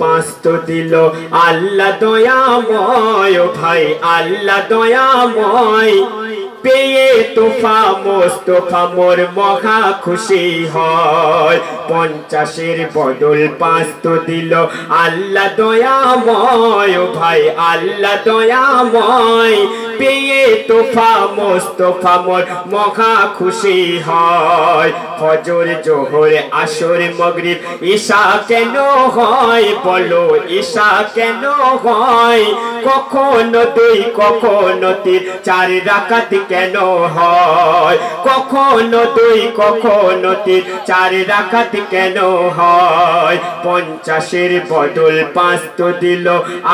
পাঁচত দিল। আল্লাহ দয়াময় ভাই আল্লাহ দয়াময়। পেয়ে তোফা মোস্তফা মোর মহা খুশি হয়। পঞ্চাশের বদল পাঁচত দিল আল্লাহ দয়াময় ভাই আল্লাহ দয়াময়। পেয়ে তোফা মোস্তফা মোর মহা খুশি হয়। ফজর, জোহর, আসর, মগরিব, ঈশা কেন হয়? বলো, ঈশা কেন হয়? কখনো দুই, কখনো তিন, চার রাকাত কেন হয়? কখনো দুই, কখনো তিন, চার রাকাত কেন হয়? পঞ্চাশের বদল পাঁচ তো দিল।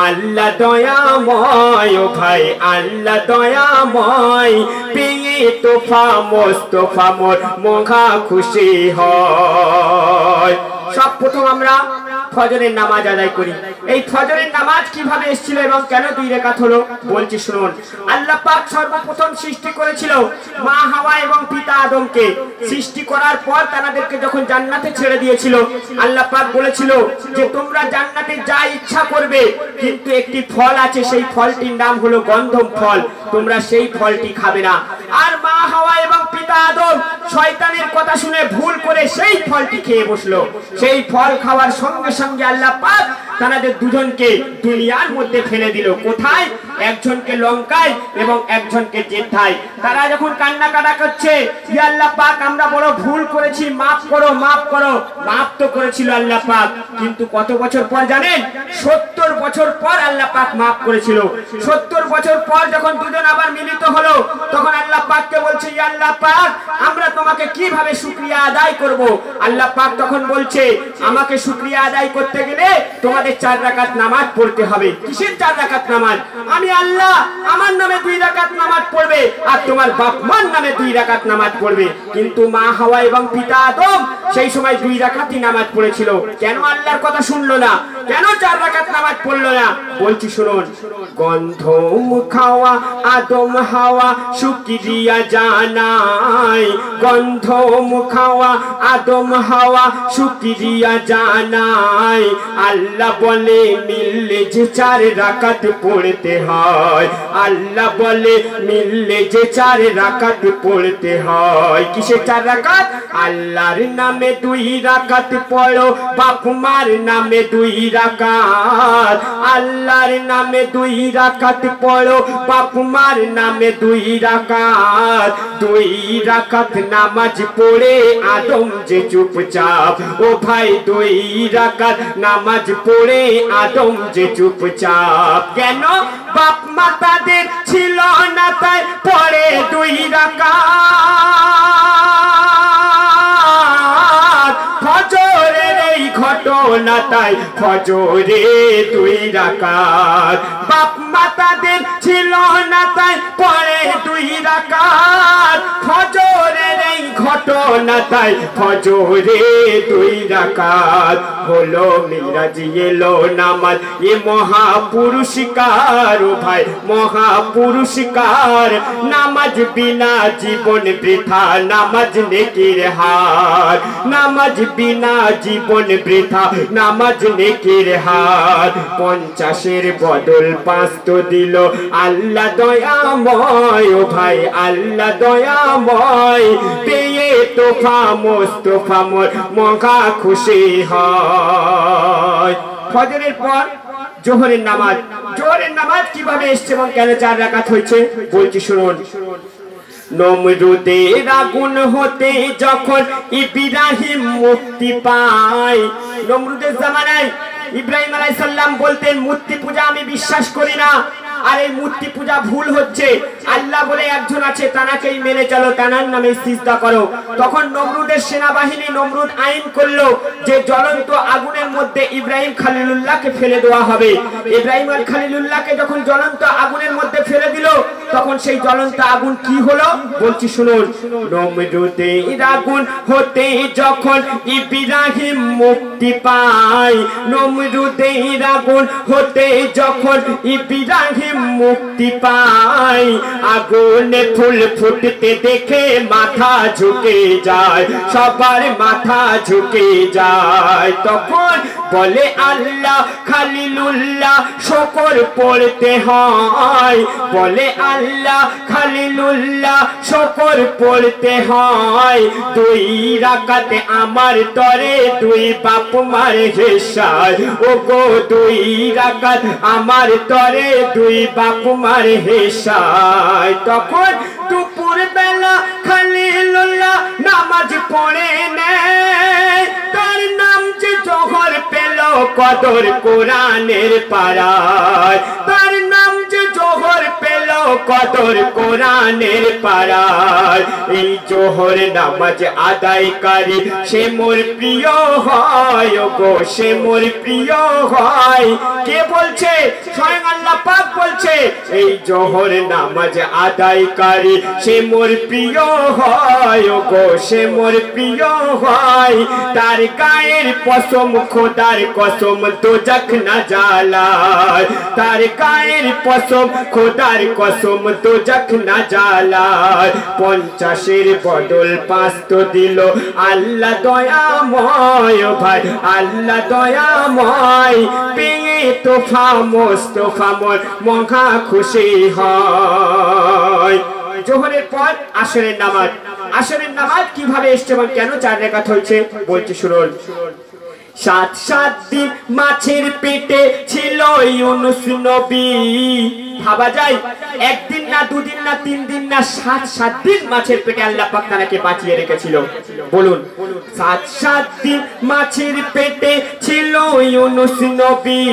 আল্লাহ দয়াময় ও ভাই, আল্লাহ দয়াময়। পেয়ে তোফা মোস্তফা মোর মহা খুশি হয়। সব প্রথম আমরা ফজরের নামাজ আদায় করি। এই ফজরের নামাজ কীভাবে এসেছিল এবং কেন দুই রেখাত হলো, বলছি শুনুন। আল্লাহ পাক সর্বপ্রথম সৃষ্টি করেছিল মা হাওয়া এবং পিতা আদমকে। সৃষ্টি করার পর তাদেরকে যখন জান্নাতে ছেড়ে দিয়েছিল, আল্লাহ পাক বলেছিল যে তোমরা জান্নাতে যা ইচ্ছা করবে, কিন্তু একটি ফল আছে, সেই ফলটির নাম হলো গন্ধম ফল। তোমরা সেই ফলটি খাবে না। আর মা হাওয়া আদম শয়তানের কথা শুনে ভুল করে সেই ফলটি খেয়ে বসল। সেই ফল খাওয়ার সঙ্গে সঙ্গে আল্লাহ পাক তাদের দুজনকে দুনিয়ার মধ্যে ফেলে দিল। কোথায়? একজনকে লঙ্কায় এবং একজনকে জেঠায়। তারা যখন কান্না কাটা করছে আল্লাহ পাক, আমরা বড় ভুল করেছি, মাফ করো মাফ করো। মাফ তো করেছিল আল্লাহ পাক, কিন্তু কত বছর পর জানেন? সত্তর বছর পর আল্লাহ পাক মাফ করেছিল। সত্তর বছর পর যখন দুজন আবার মিলিত হলো, তখন আল্লাহ পাককে বলছে, ইয়া আল্লাহ পাক আমরা তোমাকে কীভাবে শুক্রিয়া আদায় করব? আল্লাহ পাক তখন বলছে, আমাকে শুক্রিয়া আদায় করতে গেলে তোমাদের চার রাকাত নামাজ পড়তে হবে। কিসের চার রাকাত নামাজ? আমি আল্লাহ, আমার নামে দুই রাকাত নামাজ পড়বে আর তোমার বাপ মার নামে দুই রাকাত নামাজ পড়বে। কিন্তু মা হাওয়া এবং পিতা আদম সেই সময় দুই রাকাতই নামাজ পড়েছিল। কেন আল্লাহর কথা শুনলো না? কেন চার রাকাত নামাজ পড়ল না? বলছি, শুনুন। গন্ধ খাওয়া, আদম হাওয়া, শুক্রিয়া জানাই গন্ধ খাওয়া আদম হাওয়া, শুক্রিয়া জানাই। আল্লাহ বলে, মিললে যে চার রাকাত পড়তে হয়। আল্লাহ বলে, মিললে যে চার রাকাত পড়তে হয়। কিসে চার রাকাত? আল্লাহর নামে দুই রাকাত পড়ো বাপুমার নামে দুই রাকাত। আল্লাহর নামে দুই রাকাত পড়ো বাপুমার নামে দুই রাকাত। দুই রাকাত নামাজ পড়ে আদম যে চুপচাপ, ও ভাই দুই রাকাত নামাজ পড়ে আদম যে চুপচাপ। কেন? বাপ মাতাদের ছিল না তাই পড়ে দুই রাকাত ঘটনা তাই ফজরে দুই রাকাত। বাপ মাতাদের ছিল না তাই পড়ে দুই রাকাত। ফজরের এই ঘটনা তাই ফজরে দুই রাকাত। হলো মিরাজ, এলো নামাজ। এ মহাপুরস্কার, ও ভাই, মহাপুরস্কার। নামাজ বিনা জীবন বৃথা, নামাজ নেকির হার। নামাজ বিনা জীবন বৃথা, নামাজ নেকির হার। পঞ্চাশের বদল পাঁচ তো দিল। আল্লাহ দয়াময়, ও ভাই, আল্লাহ দয়াময়। পেয়ে তোফা, মোস্তফা মোর, মহা খুশি হয়। ফজরের পর জোহরের নামাজ। জোহরের নামাজ কীভাবে এসছে এবং কেন চার রাকাত হয়েছে? বলছি, শুনুন। নমরুদের আগুন হতে যখন ইব্রাহিম মুক্তি পায়, নমরুদের জামানায় ইব্রাহিম আলাইসাল্লাম বলতেন মূর্তি পূজা আমি বিশ্বাস করি না। আর এই মূর্তি পূজা ভুল হচ্ছে। আল্লাহ বলে একজন আছে, তানাকেই মেনে চলো, তানার নামে সিজদা করো। তখন নমরুদের সেনাবাহিনী নমরুদ আইন করল যে জ্বলন্ত আগুনের মধ্যে ইব্রাহিম খালিলুল্লাহকে ফেলে দেওয়া হবে। ইব্রাহিম আর খালিলুল্লাহকে যখন জ্বলন্ত আগুনের মধ্যে ফেলে তখন সেই জ্বলন্ত আগুন কি হলো? বলছি, শুনুন। নমরুদের আগুন হতে যখন ইব্রাহিম মুক্তি পায় নমরুদের আগুন হতে যখন ইব্রাহিম মুক্তি পায়, আগুনে ফুল ফুটতে দেখে মাথা ঝুঁকে যায়, সবার মাথা ঝুঁকে যায়। তখন বলে আল্লাহ খালিলুল্লাহ শকর পড়তে হয়। বলে আল্লাহ খালিলুল্লাহ শকর পড়তে হয়। দুই রাকাতে আমার তরে দুই বাপ মার হেসায়। ও গো দুই রাকাত আমার তরে দুই বাপ মার হেসায়। তখন দুপুর বেলা খালিলুল্লাহ নামাজ পড়ে কদর কোরআনের পাড়ায়। তার নাম কদর কোরআনের পাড়ায়। এই জোহর নামাজ আদায়কারী সে মোর প্রিয় হয় গো, সে মোর প্রিয় হয়। কে বলছে? স্বয়ং আল্লাহ পাক বলছে, এই জোহর নামাজ আদায়কারী সে মোর প্রিয় হয় গো, সে মোর প্রিয় হয়। তার গায়ের পশম খোদার কসম তো জখ না জ্বালায়। তার গায়ের পশম খোদার কসম তো জখ না জ্বালায় পঞ্চাশের বদল পাঁচ তো দিল। আল্লাহ দয়াময় ভাই, আল্লাহ দয়াময়। পেয়ে তোফা মোস্তফা মোর মহা খুশি হয়। জোহরের পর আসরের নামাজ। আসরের নামাজ কীভাবে এসছে এবং কেন চার রেখাত হয়েছে? বলছি, শুনুন। সাত সাত দিন মাছের পেটে ছিল ইউনুস নবী। ভাবা যায়, একদিন না, দুদিন না তিন দিন না, সাত সাত দিন মাছের পেটে আল্লাহ পাক তাকে বাঁচিয়ে রেখেছিল। বলুন, সাত সাত দিন মাছের পেটে ছিল ইউনুস নবী,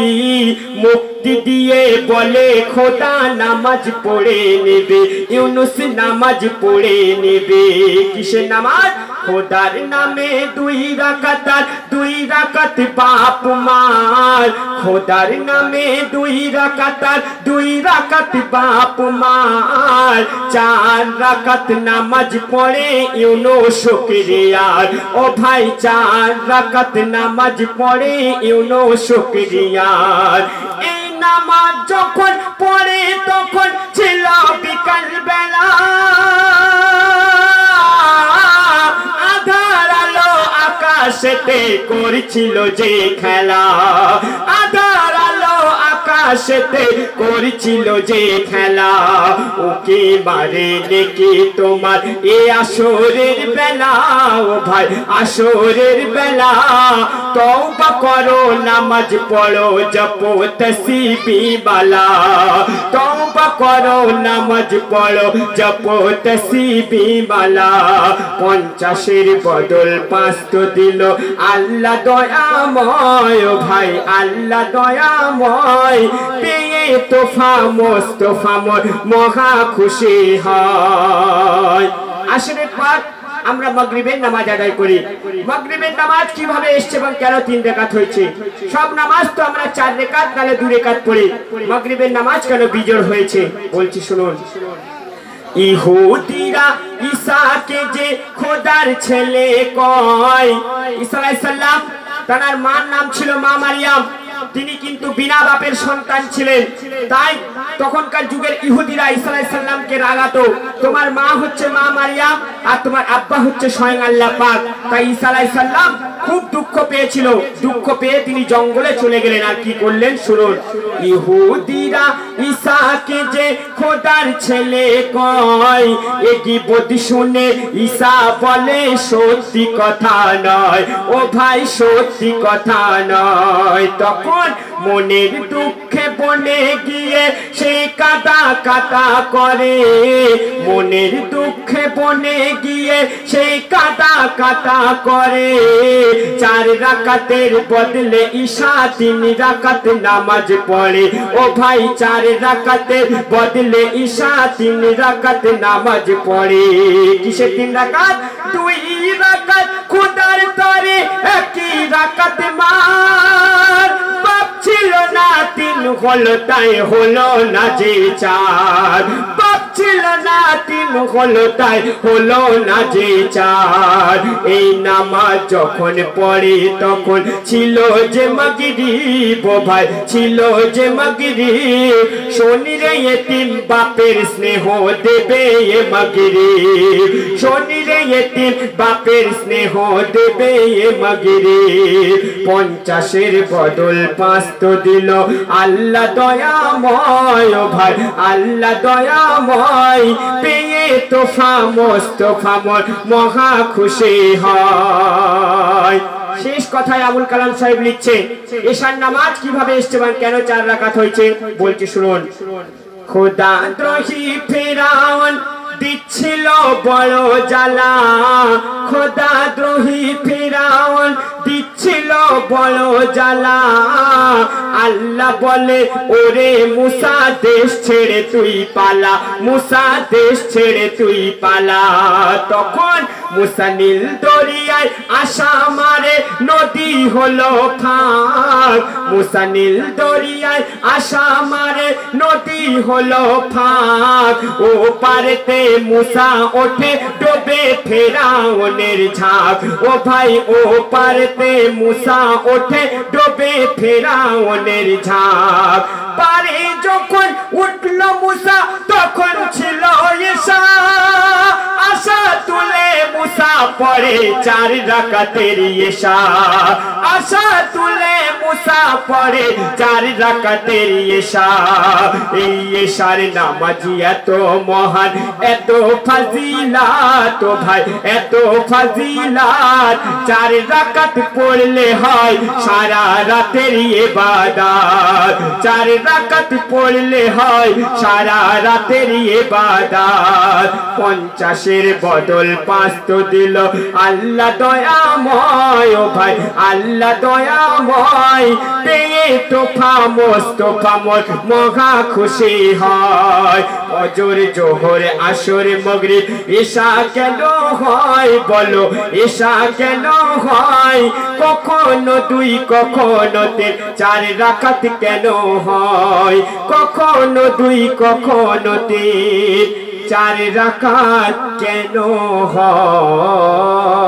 মুক্তি দিয়ে বলে, খোদা নামাজ পড়ে নেবে, ইউনুস নামাজ পড়ে নেবে। কিসে নামাজ? খোদার নামে দুই রাকাতার দুই রাকাত বাপ মার। খোদার নামে দুই রাকাতার দুই রাকাত বাপ মার। চার রাকাত নামাজ পড়ে ইউনো শুকরিয়ার ও ভাই, চার রাকাত নামাজ পড়ে ইউনো শুকরিয়ার নামাজ যখন পড়ে, তখন ছিল বিকাল বেলা। আধার আলো আকাশেতে করছিল যে খেলা। আধার আলো আকাশেতে করছিল যে খেলা। ওকে মারে নাকি তোমার? এ আসরের বেলা, ও ভাই, আসরের বেলা। তওবা করো, নামাজ পড়ো, জপো তসবিহ বালা। করো, নামাজ পড়ো, জপো তসবিহ বালা। পঞ্চাশের বদল পাঁচ তো দিল। আল্লাহ দয়াময়, ভাই, আল্লাহ দয়াময়। পেয়ে তোফা, মোস্তফা মহা খুশি হয়। আসলে পাঠ আমরা মাগরিবের নামাজ আদায় করি। মাগরিবের নামাজ কীভাবে এসছে এবং কেন তিন রেখাত হয়েছে? সব নামাজ তো আমরা চার রেখাত নালে দু রেখাত পড়ি। মগরিবের নামাজ কেন বিজোড় হয়েছে? বলছি, শুনুন। ইহুদিরা ঈসাকে যে খোদার ছেলে কয়, ঈসা আলাইহিস সালাম, তার মার নাম ছিল মা মারিয়াম। তিনি কিন্তু বিনা বাপের সন্তান ছিলেন। তাই তখনকার যুগের ইহুদিরা ঈসা সাল্লামকে সালামকে রাগাতো, তোমার মা হচ্ছে মা মারিয়া আর তোমার আব্বা হচ্ছে স্বয়ং আল্লাহ পাক। তাই সালাম খুব দুঃখ পেয়েছিল। দুঃখ পেয়ে তিনি জঙ্গলে চলে গেলেন। আর কি করলেন? শুনুন। ইহুদিরা ঈসাকে যে খোদার ছেলে কয়, এ বদি শুনে ঈসা বলে, সত্যি কথা নয়। ও ভাই, সত্যি কথা নয়। তখন মনের দুঃখে বনে গিয়ে সে কাদা কাটা করে। মনের দুঃখে বনে গিয়ে সে কাদা কাটা করে। চার রাকাতের বদলে ঈশা, তিন রাকাত নামাজ পড়ে। ও ভাই, চার রাকাতের বদলে ঈশা, তিন রাকাত নামাজ পড়ে। কিসের তিন রাকাত? দুই রাকাত খুদার তরে, একই রাকাত মার। বাপ ছিল না, তিন হলো, তাই হলো না যে চার। বাপ ছিল না, তিন হলো তাই হলো না যে চার। এই নামাজ যখন পড়ে তখন ছিল যে ভাই, ছিল যে এতিম বাপের স্নেহ দেবে এ মাগিরি বাপের স্নেহ দেবে এ মাগিরি পঞ্চাশের বদল পাঁচ তো দিল, আল্লাহ দয়াময়, ভাই, আল্লাহ দয়াময়। পেয়ে তোফা মোস্তফা মহা খুশি হয়। শেষ কথায় আবুল কালাম সাহেব লিখছে, এশার নামাজ কীভাবে ইস্তেমাল, কেন চার রাকাত হয়েছে? বলছি, শুনুন। খোদা দ্রোহী ফেরাউন দিচ্ছিল বড় জ্বালা। খোদা দ্রোহী ফেরাউন দিচ্ছিল বড় জ্বালা। আল্লাহ বলে, ওরে মুসা, দেশ ছেড়ে তুই পালা। মুসা, দেশ ছেড়ে তুই পালা। তখন মুসা নীল দরিয়ায় আশা মারে নদী হলো ফাঁক। মুসা নীল দরিয়ায় আশা মারে, নদী হলো ফাঁক। ও পারেতে মুসা ওঠে, ডোবে ফেরাউনের ঝাঁক। ও ভাই, ও পারেতে মুসা ওঠে, ডোবে ফেরাউনের ঝাঁক। পারে যখন পরে চার রাকাতের এসা আশা তুলে মুসা পরে চার রাকাতের এসা এই এসার নামাজি এত মহান, এত ফাজিলাত ভাই, এত চার রাকাত পড়লে হয় সারা রাতের ইবাদত। চার রাকাত পড়লে হয় সারা রাতের ইবাদত। পঞ্চাশের বদল পাঁচ তো দিল, আল্লাহ দয়াময় ভাই, আল্লাহ দয়াময়। পেয়ে তোফা মোস্তফা মোর মহা খুশি হয়। অজর জোহর, আসর, মগরিব, ঈশা কেন হয় বলো? ঈশা কেন হয়? কখনো দুই, কখনো তিন, চার রাখাত কেন হয়? কখনো দুই, কখনো তিন, চার রাখাত কেন হয়?